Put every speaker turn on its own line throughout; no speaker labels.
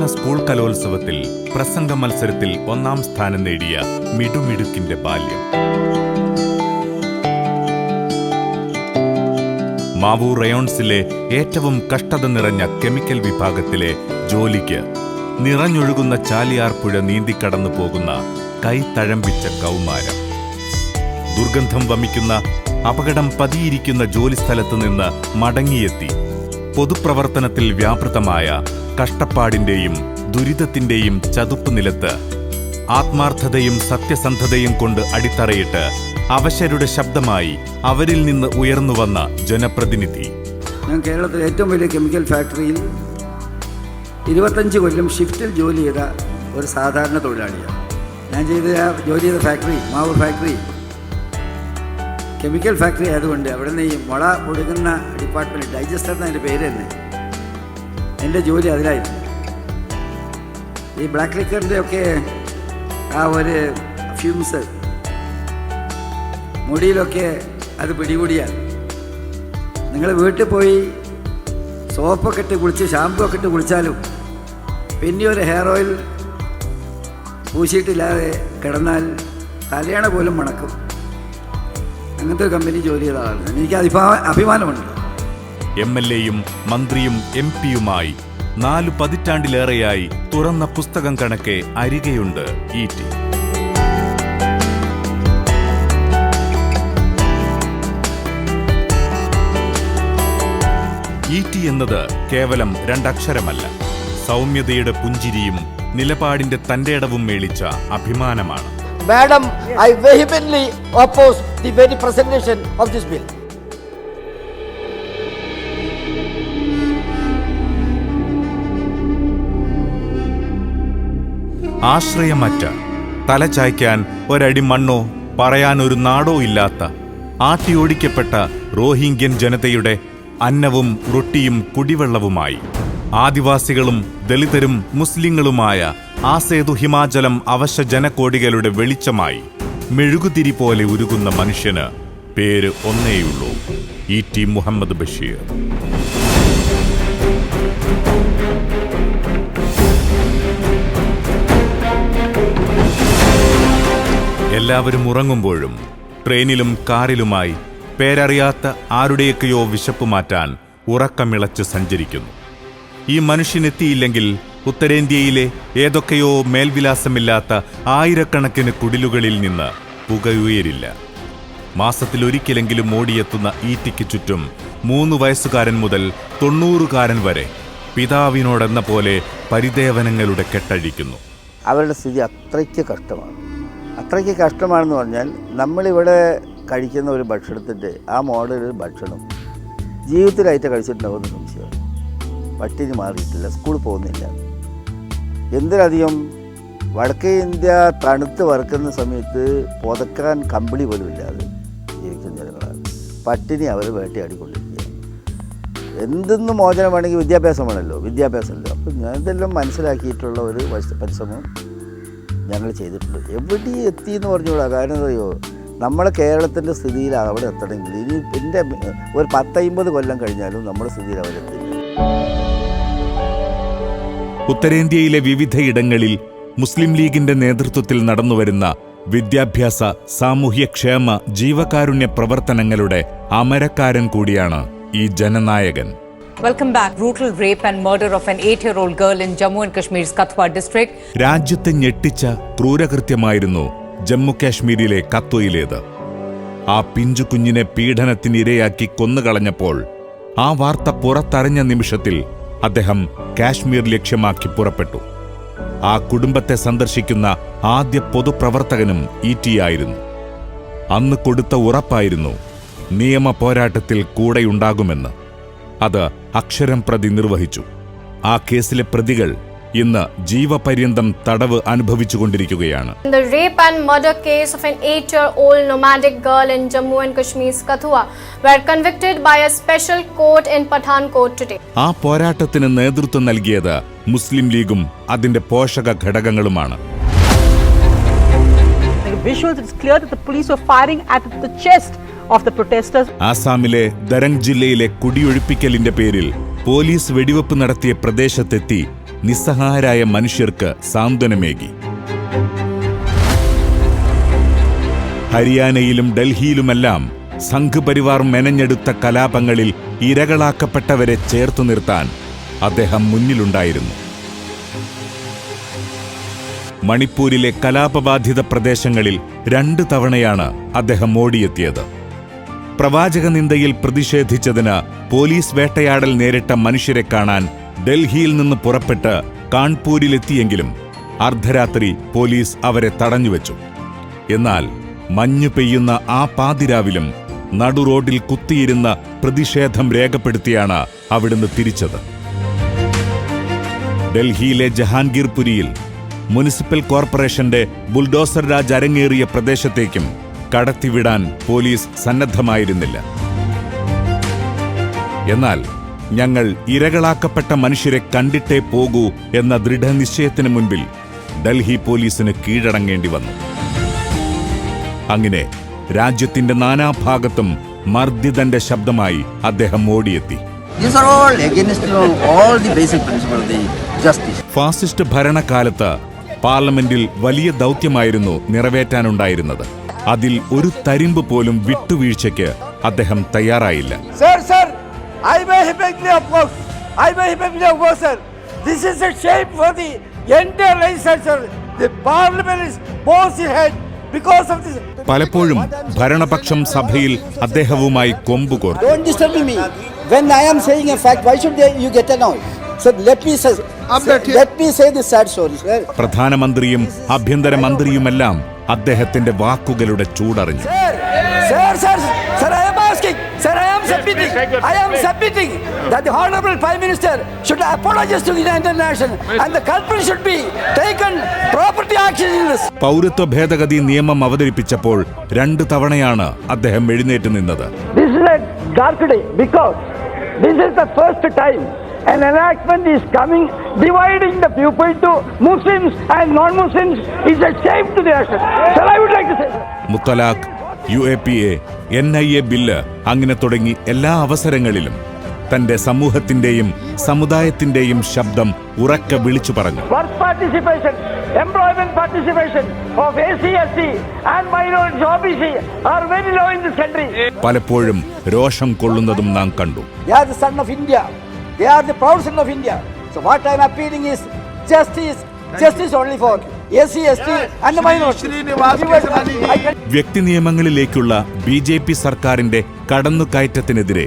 സംസ്ഥാന സ്കൂൾ കലോത്സവത്തിൽ പ്രസംഗ മത്സരത്തിൽ ഒന്നാം സ്ഥാനം നേടിയ മിടുമിടുക്കിന്റെ ബാല്യം. മാവൂർ റയോൺസിലെ ഏറ്റവും കഷ്ടത നിറഞ്ഞ കെമിക്കൽ വിഭാഗത്തിലെ ജോലിക്ക് നിറഞ്ഞൊഴുകുന്ന ചാലിയാർ പുഴ നീന്തിക്കടന്നു പോകുന്ന കൈത്തഴമ്പിച്ച കൗമാരം. ദുർഗന്ധം വമിക്കുന്ന അപകടം പതിയിരിക്കുന്ന ജോലിസ്ഥലത്ത് നിന്ന് മടങ്ങിയെത്തി. പൊതുപ്രവർത്തനത്തിൽ വ്യാപൃതമായ കഷ്ടപ്പാടിന്റെയും ദുരിതത്തിന്റെയും ചതുപ്പ് നിലത്ത് ആത്മാർത്ഥതയും സത്യസന്ധതയും കൊണ്ട് അടിത്തറയിട്ട് അവശരുടെ ശബ്ദമായി അവരിൽ നിന്ന് ഉയർന്നു വന്ന ജനപ്രതിനിധി.
ഞാൻ കേരളത്തിലെ ഏറ്റവും വലിയ കെമിക്കൽ ഫാക്ടറിയിൽ ഇരുപത്തഞ്ച് കൊല്ലം ഷിഫ്റ്റിൽ ജോലി ചെയ്ത ഒരു സാധാരണ തൊഴിലാളിയാണ്. ഞാൻ ചെയ്ത ജോലി ചെയ്ത factory Mavoor factory chemical factory ആയതുകൊണ്ട് അവിടെ നിന്ന് ഈ മുള കൊടുക്കുന്ന ഡിപ്പാർട്ട്മെന്റ് ഡൈജസ്റ്റർ എന്ന അതിന്റെ പേര് തന്നെ എന്റെ ജോലി അതിലായിരുന്നു. ഈ ബ്ലാക്ക് ലിക്കറിന്റെ ഒക്കെ ആ ഒരു ഫ്യൂംസ് മുടിയിലൊക്കെ അത് പിടികൂടിയാണ്. നിങ്ങൾ വീട്ടിൽ പോയി സോപ്പൊക്കെ ഇട്ട് കുളിച്ച് ഷാമ്പു ഒക്കെ ഇട്ട് കുളിച്ചാലും പിന്നെ ഒരു ഹെയർ ഓയിൽ പൂശിയിട്ടില്ലാതെ കിടന്നാൽ തലയണ പോലും മണക്കും. അങ്ങനത്തെ ഒരു കമ്പനി ജോലി ചെയ്ത ആളാണ്. എനിക്ക് അഭിമാ അഭിമാനമുണ്ട്.
എം എൽ എയും മന്ത്രിയും എം പിയുമായി നാലു പതിറ്റാണ്ടിലേറെയായി തുറന്ന പുസ്തകം കണക്കെ അരികെയുണ്ട് ഇ ടി. ഇ ടി എന്നത് കേവലം രണ്ടക്ഷരമല്ല. സൗമ്യതയുടെ പുഞ്ചിരിയും നിലപാടിന്റെ തന്റേടവും മേളിച്ച അഭിമാനമാണ്.
Madam I vehemently oppose the very presentation of this bill.
ആശ്രയമറ്റ. തലചായ്ക്കാൻ ഒരടി മണ്ണോ പറയാൻ ഒരു നാടോ ഇല്ലാത്ത ആട്ടിയോടിക്കപ്പെട്ട റോഹിംഗ്യൻ ജനതയുടെ അന്നവും റൊട്ടിയും കുടിവെള്ളവുമായി. ആദിവാസികളും ദളിതരും മുസ്ലിങ്ങളുമായ ആ സേതു ഹിമാചലം അവശ ജനകോടികളുടെ വെളിച്ചമായി മെഴുകുതിരി പോലെ ഉരുകുന്ന മനുഷ്യന് പേര് ഒന്നേയുള്ളൂ. E T Muhammad Basheer. എല്ലാവരും ഉറങ്ങുമ്പോഴും ട്രെയിനിലും കാറിലുമായി പേരറിയാത്ത ആരുടെയൊക്കെയോ വിശപ്പ് മാറ്റാൻ ഉറക്കമിളച്ച് സഞ്ചരിക്കുന്നു. ഈ മനുഷ്യനെത്തിയില്ലെങ്കിൽ ഉത്തരേന്ത്യയിലെ ഏതൊക്കെയോ മേൽവിലാസമില്ലാത്ത ആയിരക്കണക്കിന് കുടിലുകളിൽ നിന്ന് പുകയുയരില്ല. മാസത്തിലൊരിക്കലെങ്കിലും ഓടിയെത്തുന്ന ഈറ്റിക്ക് ചുറ്റും മൂന്ന് വയസ്സുകാരൻ മുതൽ തൊണ്ണൂറുകാരൻ വരെ പിതാവിനോടെന്ന പോലെ പരിദേവനങ്ങളുടെ കെട്ടഴിക്കുന്നു.
അവരുടെ സ്ഥിതി അത്രയ്ക്ക് കഷ്ടമാണ്. അത്രയ്ക്ക് കഷ്ടമാണെന്ന് പറഞ്ഞാൽ നമ്മളിവിടെ കഴിക്കുന്ന ഒരു ഭക്ഷണത്തിന്റെ ആ മോഡൽ ഭക്ഷണം ജീവിതത്തിലായിട്ട് കഴിച്ചിട്ടുണ്ടാവുന്ന സംശയമാണ് പട്ടിന് മാറിയിട്ടില്ല സ്കൂളിൽ പോകുന്നില്ല. എന്തിനധികം വടക്കേ ഇന്ത്യ തണുത്ത് വറുക്കുന്ന സമയത്ത് പുതക്കാൻ കമ്പിളി പോലും ഇല്ലാതെ ജീവിക്കുന്ന ജനങ്ങളാണ്. പട്ടിണി അവർ വേട്ടയാടിക്കൊണ്ടിരിക്കുകയാണ്. എന്തെന്ന് മോചനം വേണമെങ്കിൽ വിദ്യാഭ്യാസം വേണമല്ലോ വിദ്യാഭ്യാസമല്ലോ. അപ്പം ഞാൻ ഇതെല്ലാം മനസ്സിലാക്കിയിട്ടുള്ള ഒരു പരിശ്രമം ഞങ്ങൾ ചെയ്തിട്ടുണ്ട്. എവിടെ എത്തി എന്ന് പറഞ്ഞുകൂടാ? കാരണം അറിയോ നമ്മളെ കേരളത്തിന്റെ സ്ഥിതിയിൽ അവിടെ എത്തണമെങ്കിൽ. ഇനി എന്റെ ഒരു പത്തൈമ്പത് കൊല്ലം കഴിഞ്ഞാലും നമ്മുടെ സ്ഥിതിയിൽ അവരെത്തില്ല
ഉത്തരേന്ത്യയിലെ വിവിധയിടങ്ങളിൽ മുസ്ലിം ലീഗിന്റെ നേതൃത്വത്തിൽ നടന്നുവരുന്ന വിദ്യാഭ്യാസ സാമൂഹ്യക്ഷേമ ജീവകാരുണ്യ പ്രവർത്തനങ്ങളുടെ അമരക്കാരൻ കൂടിയാണ് ഈ ജനനായകൻ.
Welcome back brutal rape and murder of an eight year old girl in Jammu and Kashmir Kathua district
രാജ്യത്തെ ഞെട്ടിച്ച ക്രൂരകൃത്യമായിരുന്നു ജമ്മു കാശ്മീരിലെ കത്വയിലേത്. ആ പിഞ്ചു കുഞ്ഞിനെ പീഡനത്തിനിരയാക്കി കൊന്നുകളഞ്ഞപ്പോൾ ആ വാർത്ത പുറത്തറിഞ്ഞ നിമിഷത്തിൽ അദ്ദേഹം കാശ്മീർ ലക്ഷ്യമാക്കി പുറപ്പെട്ടു. ആ കുടുംബത്തെ സന്ദർശിക്കുന്ന ആദ്യ പൊതുപ്രവർത്തകനും ഇ ടി ആയിരുന്നു. അന്ന് കൊടുത്ത ഉറപ്പായിരുന്നു നിയമ പോരാട്ടത്തിൽ കൂടെയുണ്ടാകുമെന്ന്. അത് അക്ഷരം പ്രതി നിർവഹിച്ചു. ആ കേസിലെ പ്രതികൾ ഇന്ന് ജീവപര്യന്തം തടവ്
അനുഭവിച്ചു കൊണ്ടിരിക്കുകയാണ്
ആ പോരാട്ടത്തിന് നേതൃത്വം നൽകിയത് മുസ്ലിം ലീഗും അതിന്റെ പോഷക ഘടകങ്ങളുമാണ്.
Visuals it's clear that the police were firing at the chest. Of the protesters.
ആസാമിലെ ദരംഗ് ജില്ലയിലെ കുടിയൊഴിപ്പിക്കലിന്റെ പേരിൽ പോലീസ് വെടിവെപ്പ് നടത്തിയ പ്രദേശത്തെത്തി നിസ്സഹായരായ മനുഷ്യർക്ക് സാന്ത്വനമേകി. ഹരിയാനയിലും ഡൽഹിയിലുമെല്ലാം സംഘപരിവാർ മെനഞ്ഞെടുത്ത കലാപങ്ങളിൽ ഇരകളാക്കപ്പെട്ടവരെ ചേർത്തു നിർത്താൻ അദ്ദേഹം മുന്നിലുണ്ടായിരുന്നു. മണിപ്പൂരിലെ കലാപബാധിത പ്രദേശങ്ങളിൽ രണ്ട് തവണയാണ് അദ്ദേഹം ഓടിയെത്തിയത്. പ്രവാചക നിന്ദയിൽ പ്രതിഷേധിച്ചതിന് പോലീസ് വേട്ടയാടൽ നേരിട്ട മനുഷ്യരെ കാണാൻ ഡൽഹിയിൽ നിന്ന് പുറപ്പെട്ട് കാൺപൂരിലെത്തിയെങ്കിലും അർദ്ധരാത്രി പോലീസ് അവരെ തടഞ്ഞുവെച്ചു. എന്നാൽ മഞ്ഞു പെയ്യുന്ന ആ പാതിരാവിലും നടുറോഡിൽ കുത്തിയിരുന്ന പ്രതിഷേധം രേഖപ്പെടുത്തിയാണ് അവിടുന്ന് തിരിച്ചത്. ഡൽഹിയിലെ ജഹാംഗീർപുരിയിൽ മുനിസിപ്പൽ കോർപ്പറേഷന്റെ ബുൾഡോസർ രാജ് അരങ്ങേറിയ പ്രദേശത്തേക്കും കടത്തിവിടാൻ പോലീസ് സന്നദ്ധമായിരുന്നില്ല. എന്നാൽ ഞങ്ങൾ ഇരകളാക്കപ്പെട്ട മനുഷ്യരെ കണ്ടിട്ടേ പോകൂ എന്ന ദൃഢനിശ്ചയത്തിന് മുൻപിൽ ഡൽഹി പോലീസിന് കീഴടങ്ങേണ്ടി വന്നു. അങ്ങനെ രാജ്യത്തിന്റെ നാനാഭാഗത്തും മർദ്ദിതന്റെ ശബ്ദമായി അദ്ദേഹം ഓടിയെത്തി. ഫാസിസ്റ്റ് ഭരണകാലത്ത് പാർലമെന്റിൽ വലിയ ദൗത്യമായിരുന്നു നിറവേറ്റാനുണ്ടായിരുന്നത്. അതിൽ ഒരു തരിമ്പ് പോലും വിട്ടുവീഴ്ചയ്ക്ക് അദ്ദേഹം തയ്യാറായില്ല. പലപ്പോഴും ഭരണപക്ഷം സഭയിൽ അദ്ദേഹവുമായി
കൊമ്പുകോർ When I am saying a fact, why should they, you get?
പ്രധാനമന്ത്രിയും ആഭ്യന്തര മന്ത്രിയുമെല്ലാം അദ്ദേഹത്തിന്റെ വാക്കുകളുടെ ചൂടറിഞ്ഞു. പൗരത്വ ഭേദഗതി നിയമം അവതരിപ്പിച്ചപ്പോൾ രണ്ട് തവണയാണ് അദ്ദേഹം എഴുന്നേറ്റ് നിന്നത്.
This is the first time an enactment is coming dividing the people to Muslims and non-Muslims is a shame to the nation. Sir, I would like to say.
Muthalaq U NIA Bill, A N I A bill അങ്ങനെ തുടങ്ങി എല്ലാ അവസരങ്ങളിലും തന്റെ സമൂഹത്തിന്റെയും സമുദായത്തിന്റെയും ശബ്ദം ഉറക്കെ വിളിച്ചു പറഞ്ഞു
Work participation, employment participation of AC, SC and minority OBC are very low in this country.
പലപ്പോഴും രോഷം കൊള്ളുന്നതും നാം കണ്ടു
They the son of India. They are the proud son of India. So what I am appealing is justice, justice only for SC, ST and the minority. I can
വ്യക്തി നിയമങ്ങളിലേക്കുള്ള B J P സർക്കാരിന്റെ കടന്നുകയറ്റത്തിനെതിരെ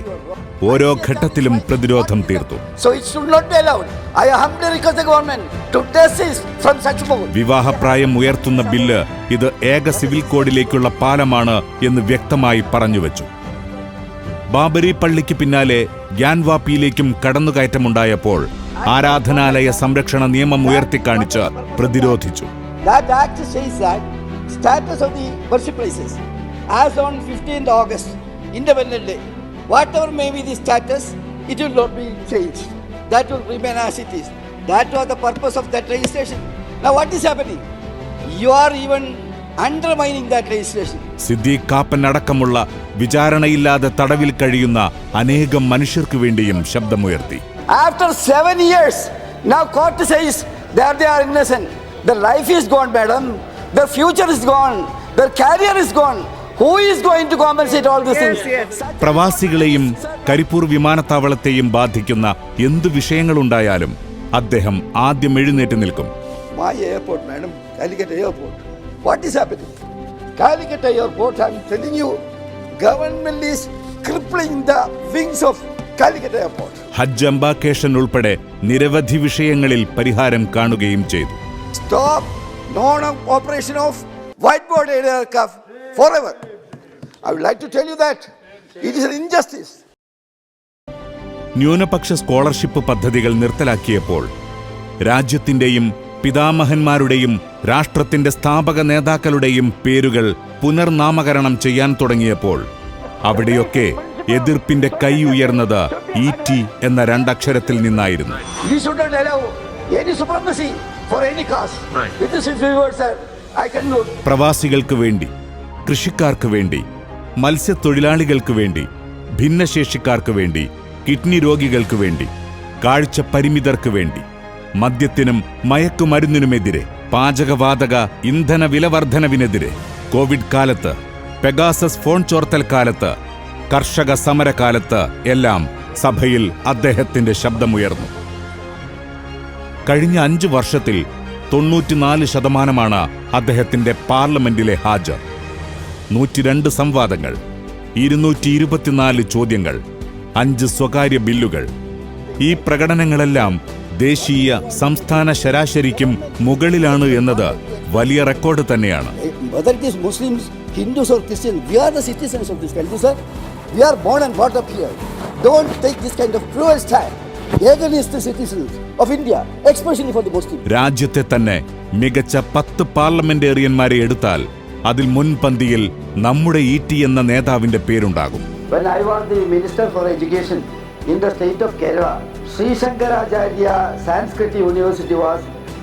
ഓരോ ഘട്ടത്തിലും പ്രതിരോധം തീർത്തു
So it should not be allowed. I humbly request the government to desist from such move.
വിവാഹപ്രായം ഉയർത്തുന്ന bill ഇത് ഏക civil കോഡിലേക്കുള്ള പാലമാണ് എന്ന് വ്യക്തമായി പറഞ്ഞുവച്ചു ബാബരി പള്ളിക്ക് പിന്നാലെ ഗ്യാൻവാപ്പിയിലേക്കും കടന്നുകയറ്റമുണ്ടായപ്പോൾ ആരാധനാലയ സംരക്ഷണ നിയമം ഉയർത്തിക്കാണിച്ച് പ്രതിരോധിച്ചു
That act says that status of the worship places as on 15th August, Independent whatever may be the status, it will not be changed. That will remain as it is. That was the purpose of that registration. Now what is happening? You are even undermining that registration.
Siddique Kappan അടക്കമുള്ള വിചാരണയില്ലാതെ തടവിൽ കഴിയുന്ന അനേകം മനുഷ്യർക്കു വേണ്ടിയും ശബ്ദമുയർത്തി
After seven years, now court says that they are innocent. Their life is gone, madam. Their future is gone. Their career is gone. Who is going to compensate all these things? Such-
പ്രവാസികളെയും Karipur വിമാനത്താവളത്തെയും ബാധിക്കുന്ന എന്തു വിഷയങ്ങളുണ്ടായാലും അദ്ദേഹം ആദ്യം എഴുന്നേറ്റ് നിൽക്കും
airport, madam, Calicut airport. What is happening? Calicut airport, I'm telling you, government is crippling the wings of Calicut airport.
ഹജ്ജ് എംബാക്കേഷൻ ഉൾപ്പെടെ നിരവധി വിഷയങ്ങളിൽ പരിഹാരം കാണുകയും ചെയ്തു
Stop non-operation of white-body aircraft forever. I would like to tell you that it is an injustice.
ന്യൂനപക്ഷ scholarship പദ്ധതികൾ നിർത്തലാക്കിയപ്പോൾ രാജ്യത്തിന്റെയും പിതാമഹന്മാരുടെയും രാഷ്ട്രത്തിന്റെ സ്ഥാപക നേതാക്കളുടെയും പേരുകൾ പുനർനാമകരണം ചെയ്യാൻ തുടങ്ങിയപ്പോൾ അവിടെയൊക്കെ എതിർപ്പിന്റെ കൈ ഉയർന്നത് ഇ ടി എന്ന രണ്ടക്ഷരത്തിൽ നിന്നായിരുന്നു. പ്രവാസികൾക്ക് വേണ്ടി കൃഷിക്കാർക്ക് വേണ്ടി മത്സ്യത്തൊഴിലാളികൾക്ക് വേണ്ടി ഭിന്നശേഷിക്കാർക്ക് വേണ്ടി കിഡ്നി രോഗികൾക്ക് വേണ്ടി കാഴ്ച പരിമിതർക്ക് വേണ്ടി മദ്യത്തിനും മയക്കുമരുന്നിനുമെതിരെ പാചകവാതക ഇന്ധന വിലവർദ്ധനവിനെതിരെ കോവിഡ് കാലത്ത് പെഗാസസ് ഫോൺ ചോർത്തൽ കാലത്ത് കർഷക സമരകാലത്ത് എല്ലാം സഭയിൽ അദ്ദേഹത്തിന്റെ ശബ്ദമുയർന്നു. കഴിഞ്ഞ അഞ്ചു വർഷത്തിൽ തൊണ്ണൂറ്റിനാല് ശതമാനമാണ് അദ്ദേഹത്തിന്റെ പാർലമെന്റിലെ ഹാജർ. നൂറ്റിരണ്ട് സംവാദങ്ങൾ ഇരുന്നൂറ്റി ഇരുപത്തിനാല് ചോദ്യങ്ങൾ അഞ്ച് സ്വകാര്യ ബില്ലുകൾ. ഈ പ്രകടനങ്ങളെല്ലാം ദേശീയ സംസ്ഥാന ശരാശരിക്കും മുകളിലാണ് എന്നത് വലിയ റെക്കോർഡ് തന്നെയാണ്. രാജ്യത്തെ തന്നെ മികച്ച പത്ത് പാർലമെന്റേറിയന്മാരെ എടുത്താൽ അതിൽ മുൻപന്തിയിൽ നമ്മുടെ ഇ ടി എന്ന നേതാവിന്റെ പേരുണ്ടാകും
When I was the Minister for Education in the state of Kerala, Sri Shankaracharya Sanskrit University was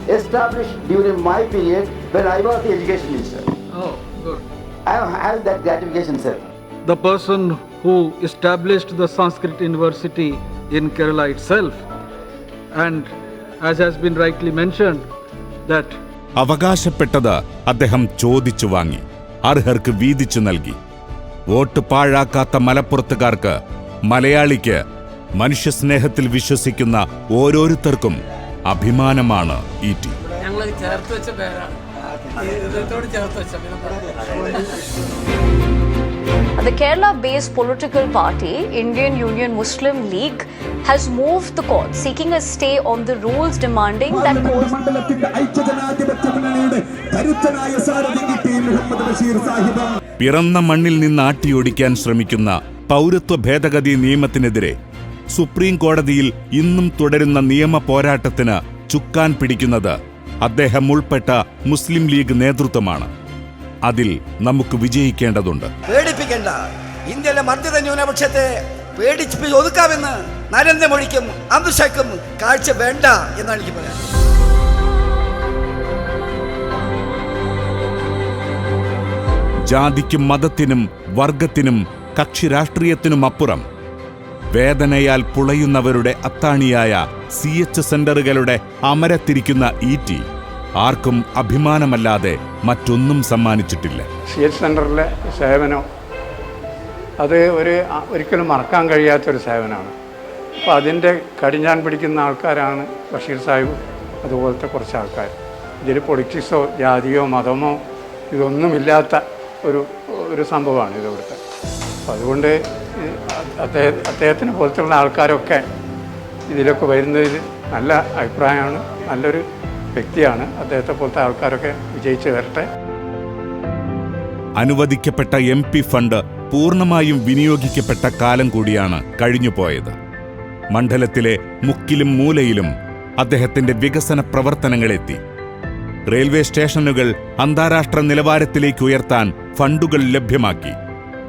established during my period when I was the Education Minister.
Oh, good.
I have that gratification, sir.
The person who established the Sanskrit University in Kerala itself, and as has been rightly mentioned, that
അവകാശപ്പെട്ടത് അദ്ദേഹം ചോദിച്ചു വാങ്ങി അർഹർക്ക് വീതിച്ചു നൽകി vote പാഴാക്കാത്ത മലപ്പുറത്തുകാർക്ക് മലയാളിക്ക് മനുഷ്യസ്നേഹത്തിൽ വിശ്വസിക്കുന്ന ഓരോരുത്തർക്കും അഭിമാനമാണ് ഇ ടി
ഞങ്ങൾ ചേർത്ത് വെച്ച പേരാണ്.
The Kerala based political party, Indian Union Muslim League, has moved the court seeking a stay on the rules demanding that
പിറന്ന മണ്ണിൽ നിന്ന് ആട്ടിയോടിക്കാൻ ശ്രമിക്കുന്ന പൗരത്വ ഭേദഗതി നിയമത്തിനെതിരെ സുപ്രീം കോടതിയിൽ ഇന്നും തുടരുന്ന നിയമ പോരാട്ടത്തിന് ചുക്കാൻ പിടിക്കുന്നത് അദ്ദേഹം ഉൾപ്പെട്ട മുസ്ലിം ലീഗ് നേതൃത്വമാണ്. അതിൽ നമുക്ക് വിജയിക്കേണ്ടതുണ്ട്.
പേടിപ്പിക്കേണ്ട. ഇന്ത്യയിലെ മർദ്ദിത ന്യൂനപക്ഷത്തെ പേടിച്ച് ഒതുക്കാമെന്ന് നരേന്ദ്രമോദിക്കും അമിത്ഷാക്കും കാഴ്ച വേണ്ട എന്നാണ് എനിക്ക് പറയാൻ
ജാതിക്കും മതത്തിനും വർഗത്തിനും കക്ഷി രാഷ്ട്രീയത്തിനുമപ്പുറം വേദനയാൽ പുളയുന്നവരുടെ അത്താണിയായ സി എച്ച് സെന്ററുകളുടെ അമരത്തിരിക്കുന്ന ഇ ടി ആർക്കും അഭിമാനമല്ലാതെ മറ്റൊന്നും സമ്മാനിച്ചിട്ടില്ല.
സി എച്ച് സെന്ററിലെ സേവനം അത് ഒരു ഒരിക്കലും മറക്കാൻ കഴിയാത്തൊരു സേവനമാണ്. അപ്പോൾ അതിന്റെ കടിഞ്ഞാൻ പിടിക്കുന്ന ആൾക്കാരാണ് ബഷീർ സാഹിബ് അതുപോലത്തെ കുറച്ച് ആൾക്കാർ ഇതിൽ പൊളിറ്റിക്സോ ജാതിയോ മതമോ ഇതൊന്നുമില്ലാത്ത ഒരു ഒരു സംഭവമാണ് ഇതവിടുത്തെ അപ്പോൾ അതുകൊണ്ട് അദ്ദേഹം അദ്ദേഹത്തിനെ പോലത്തുള്ള ആൾക്കാരൊക്കെ ഇതിലൊക്കെ വരുന്നതിൽ നല്ല അഭിപ്രായമാണ് നല്ലൊരു വ്യക്തിയാണ്. അദ്ദേഹത്തെ പോലത്തെ ആൾക്കാരൊക്കെ വിജയിച്ച് വരട്ടെ.
അനുവദിക്കപ്പെട്ട എം പി ഫണ്ട് പൂർണമായും വിനിയോഗിക്കപ്പെട്ട കാലം കൂടിയാണ് കഴിഞ്ഞുപോയത്. മണ്ഡലത്തിലെ മുക്കിലും മൂലയിലും അദ്ദേഹത്തിന്റെ വികസന പ്രവർത്തനങ്ങളെത്തി. റെയിൽവേ സ്റ്റേഷനുകൾ അന്താരാഷ്ട്ര നിലവാരത്തിലേക്ക് ഉയർത്താൻ ഫണ്ടുകൾ ലഭ്യമാക്കി.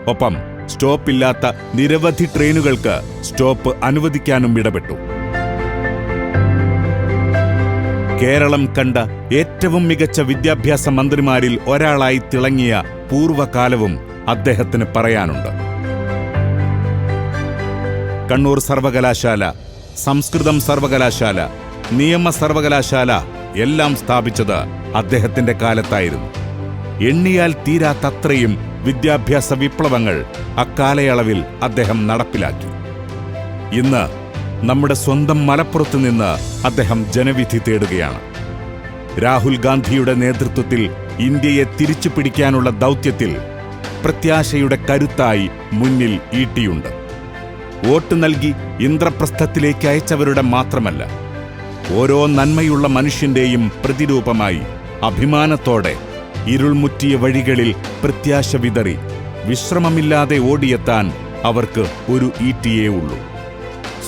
ഒപ്പം സ്റ്റോപ്പില്ലാത്ത നിരവധി ട്രെയിനുകൾക്ക് സ്റ്റോപ്പ് അനുവദിക്കാനും ഇടപെട്ടു. കേരളം കണ്ട ഏറ്റവും മികച്ച വിദ്യാഭ്യാസ മന്ത്രിമാരിൽ ഒരാളായി തിളങ്ങിയ പൂർവകാലവും അദ്ദേഹത്തിന് പറയാനുണ്ട്. കണ്ണൂർ സർവകലാശാല സംസ്കൃതം സർവകലാശാല നിയമ സർവകലാശാല എല്ലാം സ്ഥാപിച്ചത് അദ്ദേഹത്തിന്റെ കാലത്തായിരുന്നു. എണ്ണിയാൽ തീരാത്തത്രയും വിദ്യാഭ്യാസ വിപ്ലവങ്ങൾ അക്കാലയളവിൽ അദ്ദേഹം നടപ്പിലാക്കി. ഇന്ന് നമ്മുടെ സ്വന്തം മലപ്പുറത്ത് നിന്ന് അദ്ദേഹം ജനവിധി തേടുകയാണ്. രാഹുൽ ഗാന്ധിയുടെ നേതൃത്വത്തിൽ ഇന്ത്യയെ തിരിച്ചു പിടിക്കാനുള്ള ദൗത്യത്തിൽ പ്രത്യാശയുടെ കരുത്തായി മുന്നിൽ ഈട്ടിയുണ്ട്. വോട്ട് നൽകി ഇന്ദ്രപ്രസ്ഥത്തിലേക്ക് അയച്ചവരുടെ മാത്രമല്ല ഓരോ നന്മയുള്ള മനുഷ്യന്റെയും പ്രതിരൂപമായി അഭിമാനത്തോടെ ഇരുൾമുറ്റിയ വഴികളിൽ പ്രത്യാശ വിതറി. വിശ്രമമില്ലാതെ ഓടിയെത്താൻ അവർക്ക് ഒരു ഈറ്റിയേ ഉള്ളൂ.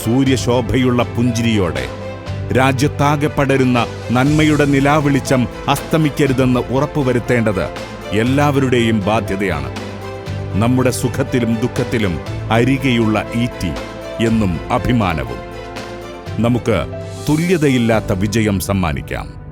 സൂര്യശോഭയുള്ള പുഞ്ചിരിയോടെ. രാജ്യത്താകെ പടരുന്ന നന്മയുടെ നിലാവെളിച്ചം അസ്തമിക്കരുതെന്ന് ഉറപ്പുവരുത്തേണ്ടത് എല്ലാവരുടെയും ബാധ്യതയാണ്. നമ്മുടെ സുഖത്തിലും ദുഃഖത്തിലും അരികെയുള്ള ഈറ്റി എന്നും അഭിമാനവും. നമുക്ക് തുല്യതയില്ലാത്ത വിജയം സമ്മാനിക്കാം.